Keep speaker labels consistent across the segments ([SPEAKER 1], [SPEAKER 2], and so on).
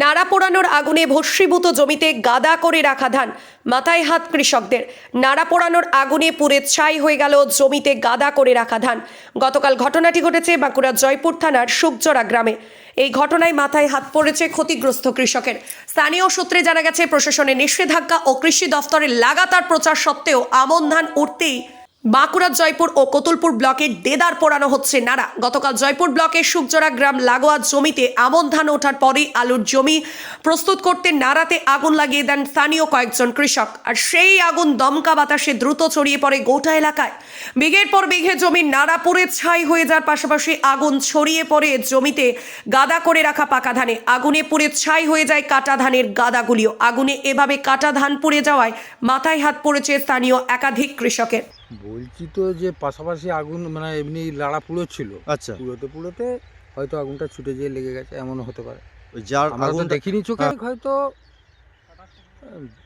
[SPEAKER 1] নাড়া পোড়ানোর আগুনে ভস্মীভূত জমিতে গাদা করে রাখা ধান। মাথায় হাত কৃষকদের। নাড়া পোড়ানোর আগুনে পুড়ে ছাই হয়ে গেল জমিতে গাদা করে রাখা ধান। গতকাল ঘটনাটি ঘটেছে বাঁকুড়ার জয়পুর থানার সুকজরা গ্রামে। এই ঘটনায় মাথায় হাত পড়েছে ক্ষতিগ্রস্ত কৃষকের। স্থানীয় সূত্রে জানা গেছে, প্রশাসনের নিষেধাজ্ঞা ও কৃষি দফতরের লাগাতার প্রচার সত্ত্বেও আমন ধান উঠতেই বাঁকুড়ার জয়পুর ও কতুলপুর ব্লকের দেদার পোড়ানো হচ্ছে নাড়া। গতকাল জয়পুর ব্লকের সুকজরা গ্রাম লাগোয়া জমিতে আমন ধান ওঠার পরে আলুর জমি প্রস্তুত করতে নাড়াতে আগুন লাগিয়ে দেন স্থানীয় কয়েকজন কৃষক। আর সেই আগুন দমকা বাতাসে দ্রুত ছড়িয়ে পড়ে গোটা এলাকায়। বিঘের পর বিঘে জমি নাড়া পুড়ে ছাই হয়ে যাওয়ার পাশাপাশি আগুন ছড়িয়ে পড়ে জমিতে গাদা করে রাখা পাকা ধানে। আগুনে পুড়ে ছাই হয়ে যায় কাটা ধানের গাদাগুলিও। আগুনে এভাবে কাটা ধান পুড়ে যাওয়ায় মাথায় হাত পড়েছে স্থানীয় একাধিক কৃষকের।
[SPEAKER 2] বলছি তো যে পাশাপাশি আগুন মানে এমনি লাড়া পুড়ো ছিল
[SPEAKER 3] আচ্ছা।
[SPEAKER 2] পুড়োতে পুড়োতে হয়তো আগুনটা ছুটে যেয়ে লেগে গেছে এমনও হতে পারে।
[SPEAKER 3] যার আগুনটা
[SPEAKER 2] দেখিনি চোখে
[SPEAKER 3] হ্যাঁ।
[SPEAKER 2] হয়তো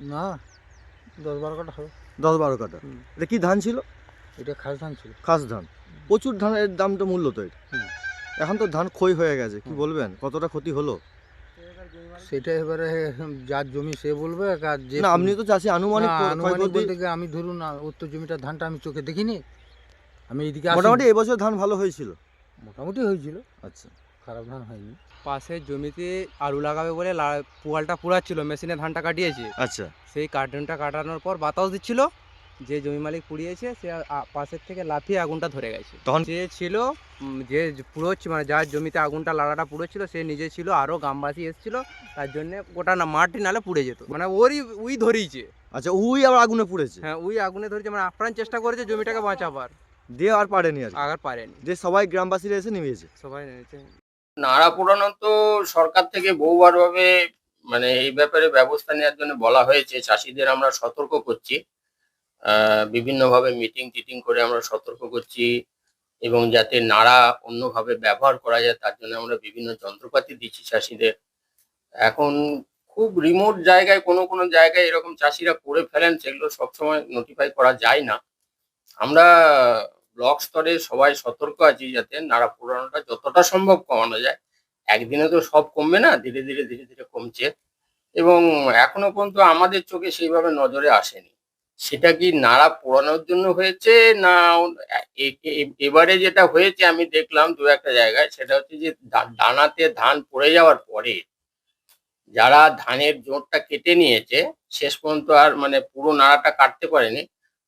[SPEAKER 2] না দশ বারো কাটা হবে।
[SPEAKER 3] দশ বারো কাটা এটা কি ধান ছিল?
[SPEAKER 2] এটা খাস ধান ছিল।
[SPEAKER 3] খাস ধান। প্রচুর ধানের দাম তো মূল্য তো এটা। এখন তো ধান ক্ষয় হয়ে গেছে কি বলবেন? কতটা ক্ষতি হলো?
[SPEAKER 2] সেটা এবারে যার জমি সে বলবে আর যে
[SPEAKER 3] না আপনি তো চাষি আনুমানিক
[SPEAKER 2] আনুমানিক বলতে গিয়ে আমি ধরুন না ওর তো জমিটার ধানটা আমি চোখে দেখিনি। আমি এইদিকে
[SPEAKER 3] মোটামুটি এবছর ধান ভালো হয়েছিল?
[SPEAKER 2] মোটামুটি হয়েছিল।
[SPEAKER 3] আচ্ছা।
[SPEAKER 2] খারাপ ধান হয়নি।
[SPEAKER 4] পাশের জমিতে আলু লাগাবে বলে পোয়ালটা পুয়ালটা পুড়াচ্ছিল মেশিনে ধানটা কাটিয়েছে।
[SPEAKER 3] আচ্ছা।
[SPEAKER 4] সেই কার্টুনটা কাটানোর পর বাতাস দিচ্ছিল। যে জমি মালিক পুড়িয়েছে সে পাশের থেকে লাফিয়ে আগুনটা ধরে গেছে।
[SPEAKER 3] তখন
[SPEAKER 4] যে ছিল যে পুড়োচ্ছে মানে যার জমিতে আগুনটা লাড়াটা পুড়েছিল সে নিজে ছিল আরও গ্রামবাসী এসেছিল তার জন্য গোটা না মাটি নালে পুড়ে যেত। মানে ওরই উই ধরিয়েছে।
[SPEAKER 3] আচ্ছা উই আবার আগুনে পুড়েছে?
[SPEAKER 4] হ্যাঁ উই আগুনে ধরেছে মানে আপ্রাণ চেষ্টা করেছে জমিটাকে বাঁচাবার।
[SPEAKER 3] দিয়ে আর পারেনি আর।
[SPEAKER 4] পারেনি।
[SPEAKER 3] দিয়ে সবাই গ্রামবাসীরা এসে নেমেছে।
[SPEAKER 4] সবাই নেমেছে।
[SPEAKER 5] নাড়া পোড়ানো তো সরকার থেকে বহুবার ভাবে মানে এই ব্যাপারে ব্যবস্থা নেওয়ার জন্য বলা হয়েছে চাষিদের আমরা সতর্ক করছি। বিভিন্নভাবে মিটিং টিটিং করে আমরা সতর্ক করছি এবং যাতে নাড়া অন্যভাবে ব্যবহার করা যায়, তার জন্য আমরা বিভিন্ন যন্ত্রপাতি দিচ্ছি চাষিদের। এখন খুব রিমোট জায়গায়, কোনো কোনো জায়গায় এরকম চাষিরা করে ফেলেন, সেগুলো সবসময় নোটিফাই করা যায় না। আমরা ব্লক স্তরে সবাই সতর্ক আছি যাতে নাড়া পোড়ানোটা যতটা সম্ভব কমানো যায়। একদিনে তো সব কমবে না, ধীরে ধীরে ধীরে ধীরে কমছে। এবং এখনও পর্যন্ত আমাদের চোখে সেইভাবে নজরে আসেনি। সেটা কি নাড়া পোড়ানোর জন্য হয়েছে? না এবারে যেটা হয়েছে, আমি দেখলাম দু একটা জায়গায়, সেটা হচ্ছে যে দানাতে ধান পড়ে যাওয়ার পরে যারা ধানের জোরটা কেটে নিয়েছে, শেষ পর্যন্ত আর মানে পুরো নাড়াটা কাটতে পারেনি,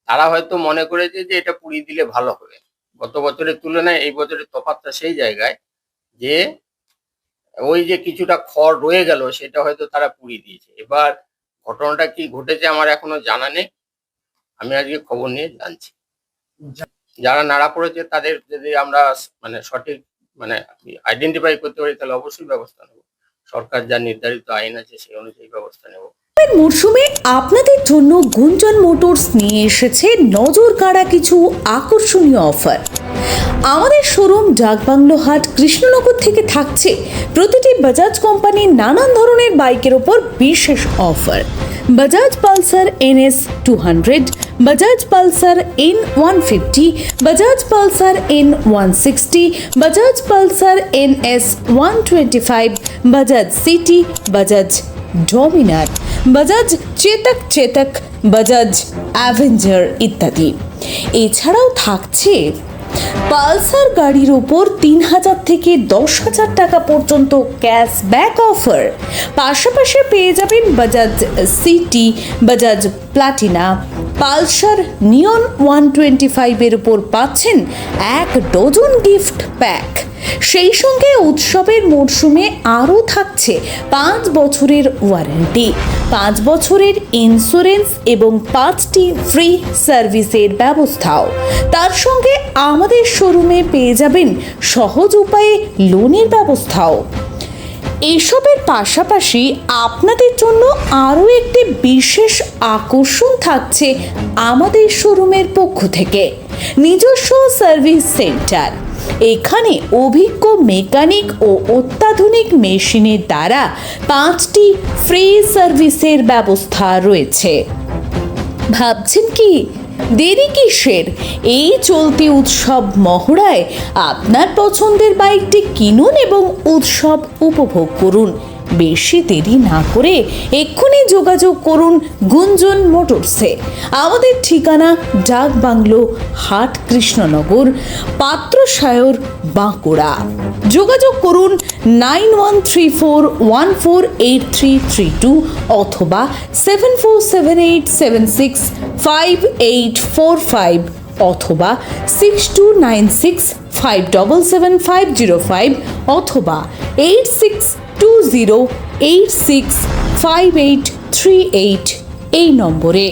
[SPEAKER 5] তারা হয়তো মনে করেছে যে এটা পুড়িয়ে দিলে ভালো হবে। গত বছরের তুলনায় এই বছরের তফাৎটা সেই জায়গায় যে ওই যে কিছুটা খড় রয়ে গেল, সেটা হয়তো তারা পুড়িয়ে দিয়েছে। এবার ঘটনাটা কি ঘটেছে আমার এখনও জানা নেই। আমি আজকে খবর নিয়ে জানছি। যারা নাড়া পড়েছে তাদের যদি আমরা মানে সঠিক মানে আইডেন্টিফাই করতে পারি তাহলে অবশ্যই ব্যবস্থা নেব। সরকার যা নির্ধারিত আইন আছে সেই অনুযায়ী ব্যবস্থা নেব।
[SPEAKER 6] মরশুমে আপনাদের জন্য গুঞ্জন মোটরস নিয়ে এসেছে নজর কাড়া কিছু আকর্ষণীয় অফার। আমাদের শোরুম ডাকবাংলো হাট কৃষ্ণনগর থেকে থাকছে প্রতিটি বাজাজ কোম্পানির নানান ধরনের বাইকের ওপর বিশেষ offer. Bajaj Pulsar NS two hundred Bajaj Pulsar N one fifty Bajaj Pulsar N one sixty Bajaj Pulsar N S one twenty five Bajaj CT Bajaj Dominar Bajaj Chetak Chetak Bajaj Avenger ইত্যাদি। এছাড়াও থাকছে Pulsar গাড়ির ওপর তিন হাজার থেকে দশ হাজার টাকা পর্যন্ত ক্যাশব্যাক অফার পাশাপাশি পেয়ে যাবেন Bajaj CT Bajaj Platina Pulsar Neon one twenty ফাইভের উপর পাচ্ছেন এক ডজন গিফট প্যাক সেই সঙ্গে উৎসবের মরশুমে আরও থাকছে পাঁচ বছরের ওয়ারেন্টি পাঁচ বছরের ইন্স্যুরেন্স এবং পাঁচটি ফ্রি সার্ভিসের ব্যবস্থাও। তার সঙ্গে আমাদের শোরুমে পেয়ে যাবেন সহজ উপায়ে লোনের ব্যবস্থাও। এসবের পাশাপাশি আপনাদের জন্য আরও একটি বিশেষ আকর্ষণ থাকছে আমাদের শোরুমের পক্ষ থেকে, নিজস্ব সার্ভিস সেন্টার। এখানে অভিজ্ঞ মেকানিক ও অত্যাধুনিক মেশিনের দ্বারা পাঁচটি ফ্রি সার্ভিসের ব্যবস্থা রয়েছে। ভাবছেন কি? দেরি কিসের? এই চলতি উৎসব মহড়ায় আপনার পছন্দের বাইকটি কিনুন এবং উৎসব উপভোগ করুন। বেশি দেরি না করে এক্ষুনি যোগাযোগ করুন গুঞ্জন মোটরসে আমাদের ঠিকানা ডাক বাংলো, হাট কৃষ্ণনগর পাত্রসায়র বাঁকুড়া। যোগাযোগ করুন nine one three four one four eight three three two অথবা seven four seven eight seven six five eight four five. অথবা six two nine six five double seven five zero five অথবা eight six two zero eight six five eight three eight এই নম্বরে।